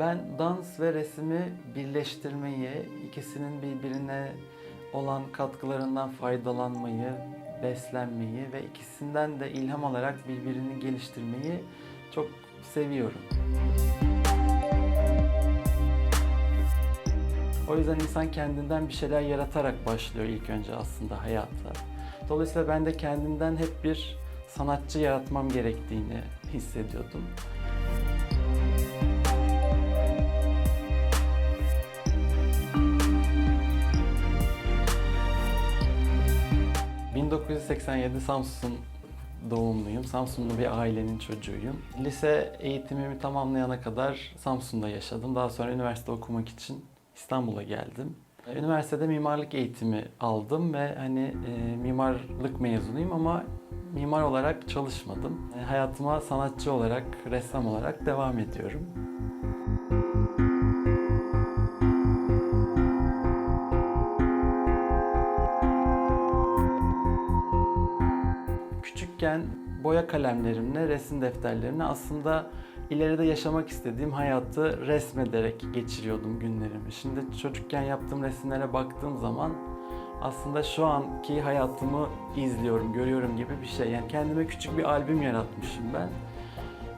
Ben dans ve resmi birleştirmeyi, ikisinin birbirine olan katkılarından faydalanmayı, beslenmeyi ve ikisinden de ilham alarak birbirini geliştirmeyi çok seviyorum. O yüzden insan kendinden bir şeyler yaratarak başlıyor ilk önce aslında hayata. Dolayısıyla ben de kendimden hep bir sanatçı yaratmam gerektiğini hissediyordum. ...1987 Samsun doğumluyum. Samsunlu bir ailenin çocuğuyum. Lise eğitimimi tamamlayana kadar Samsun'da yaşadım. Daha sonra üniversite okumak için İstanbul'a geldim. Üniversitede mimarlık eğitimi aldım ve hani e, mimarlık mezunuyum ama mimar olarak çalışmadım. E, hayatıma sanatçı olarak, ressam olarak devam ediyorum. Küçükken boya kalemlerimle resim defterlerini aslında ileride yaşamak istediğim hayatı resmederek geçiriyordum günlerimi. Şimdi çocukken yaptığım resimlere baktığım zaman aslında şu anki hayatımı izliyorum, görüyorum gibi bir şey. Yani kendime küçük bir albüm yaratmışım ben.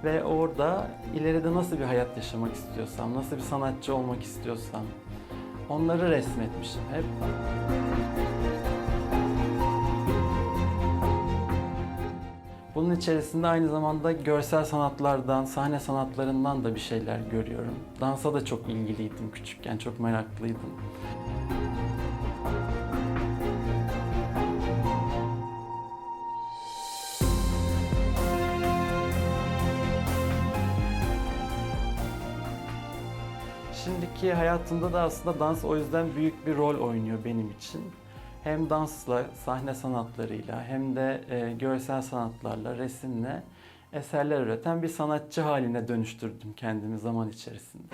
Ve orada ileride nasıl bir hayat yaşamak istiyorsam, nasıl bir sanatçı olmak istiyorsam onları resmetmişim hep. Bunun içerisinde aynı zamanda görsel sanatlardan, sahne sanatlarından da bir şeyler görüyorum. Dansa da çok ilgiliydim küçükken, çok meraklıydım. Şimdiki hayatımda da aslında dans o yüzden büyük bir rol oynuyor benim için. Hem dansla, sahne sanatlarıyla hem de e, görsel sanatlarla, resimle eserler üreten bir sanatçı haline dönüştürdüm kendimi zaman içerisinde.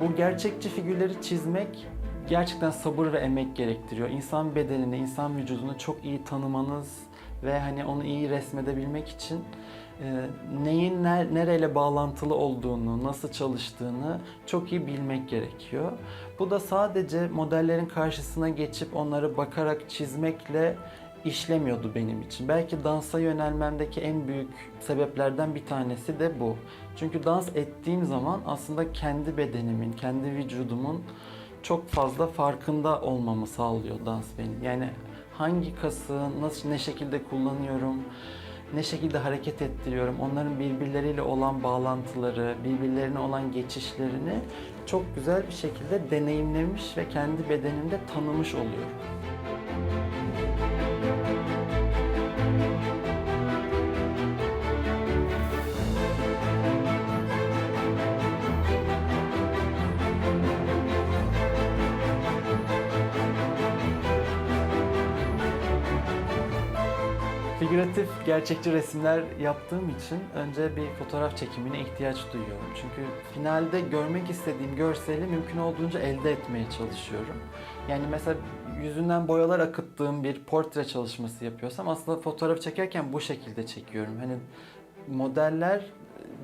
Bu gerçekçi figürleri çizmek gerçekten sabır ve emek gerektiriyor. İnsan bedenini, insan vücudunu çok iyi tanımanız ve hani onu iyi resmedebilmek için e, neyin ner- nereyle bağlantılı olduğunu, nasıl çalıştığını çok iyi bilmek gerekiyor. Bu da sadece modellerin karşısına geçip onları bakarak çizmekle işlemiyordu benim için. Belki dansa yönelmemdeki en büyük sebeplerden bir tanesi de bu. Çünkü dans ettiğim zaman aslında kendi bedenimin, kendi vücudumun çok fazla farkında olmamı sağlıyor dans benim. Yani hangi kası nasıl ne şekilde kullanıyorum, ne şekilde hareket ettiriyorum, onların birbirleriyle olan bağlantıları, birbirlerine olan geçişlerini çok güzel bir şekilde deneyimlemiş ve kendi bedenimde tanımış oluyorum. Figüratif, gerçekçi resimler yaptığım için önce bir fotoğraf çekimine ihtiyaç duyuyorum. Çünkü finalde görmek istediğim görseli mümkün olduğunca elde etmeye çalışıyorum. Yani mesela yüzünden boyalar akıttığım bir portre çalışması yapıyorsam aslında fotoğraf çekerken bu şekilde çekiyorum. Hani modeller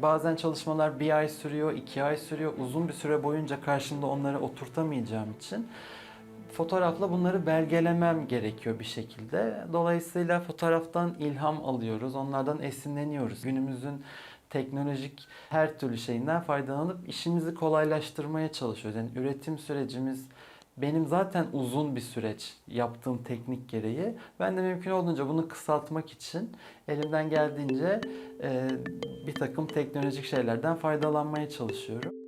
bazen çalışmalar bir ay sürüyor, iki ay sürüyor. Uzun bir süre boyunca karşımda onları oturtamayacağım için fotoğrafla bunları belgelemem gerekiyor bir şekilde. Dolayısıyla fotoğraftan ilham alıyoruz, onlardan esinleniyoruz. Günümüzün teknolojik her türlü şeyinden faydalanıp işimizi kolaylaştırmaya çalışıyoruz. Yani üretim sürecimiz benim zaten uzun bir süreç yaptığım teknik gereği. Ben de mümkün olduğunca bunu kısaltmak için elimden geldiğince e, bir takım teknolojik şeylerden faydalanmaya çalışıyorum.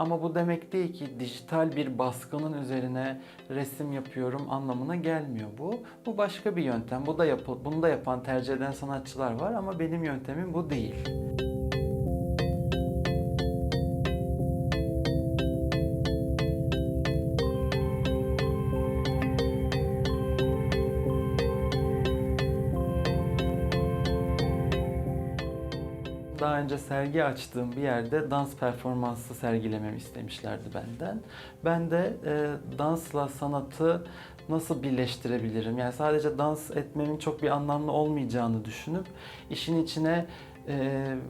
Ama bu demek değil ki dijital bir baskının üzerine resim yapıyorum anlamına gelmiyor bu. Bu başka bir yöntem. Bu da yapıl, bunu da yapan, tercih eden sanatçılar var ama benim yöntemim bu değil. Daha önce sergi açtığım bir yerde dans performansı sergilememi istemişlerdi benden. Ben de e, dansla sanatı nasıl birleştirebilirim? Yani sadece dans etmemin çok bir anlamlı olmayacağını düşünüp işin içine e,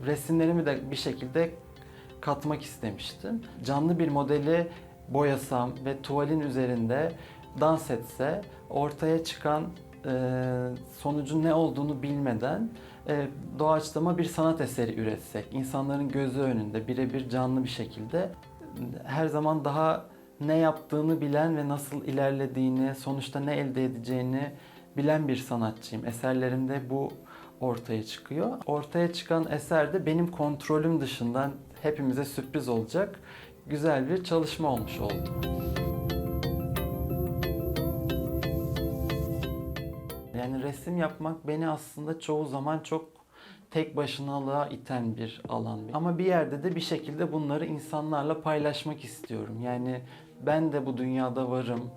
resimlerimi de bir şekilde katmak istemiştim. Canlı bir modeli boyasam ve tuvalin üzerinde dans etse ortaya çıkan e, sonucun ne olduğunu bilmeden e, doğaçlama bir sanat eseri üretsek, insanların gözü önünde birebir canlı bir şekilde her zaman daha ne yaptığını bilen ve nasıl ilerlediğini, sonuçta ne elde edeceğini bilen bir sanatçıyım. Eserlerimde bu ortaya çıkıyor. Ortaya çıkan eser de benim kontrolüm dışından hepimize sürpriz olacak güzel bir çalışma olmuş oldu. Resim yapmak beni aslında çoğu zaman çok tek başınalığa iten bir alan. Ama bir yerde de bir şekilde bunları insanlarla paylaşmak istiyorum. Yani ben de bu dünyada varım,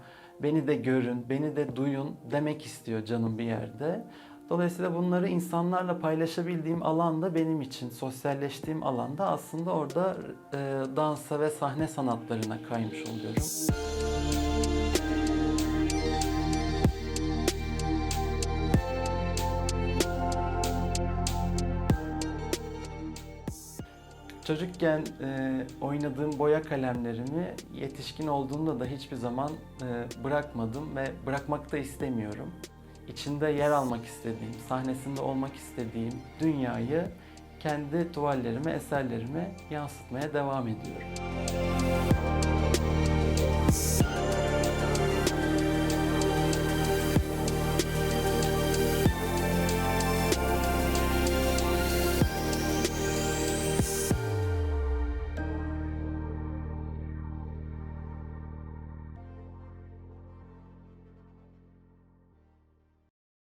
beni de görün, beni de duyun demek istiyor canım bir yerde. Dolayısıyla bunları insanlarla paylaşabildiğim alanda benim için sosyalleştiğim alanda aslında orada e, dansa ve sahne sanatlarına kaymış oluyorum. Çocukken e, oynadığım boya kalemlerimi yetişkin olduğumda da hiçbir zaman e, bırakmadım ve bırakmak da istemiyorum. İçinde yer almak istediğim, sahnesinde olmak istediğim dünyayı kendi tuvallerime, eserlerime yansıtmaya devam ediyorum.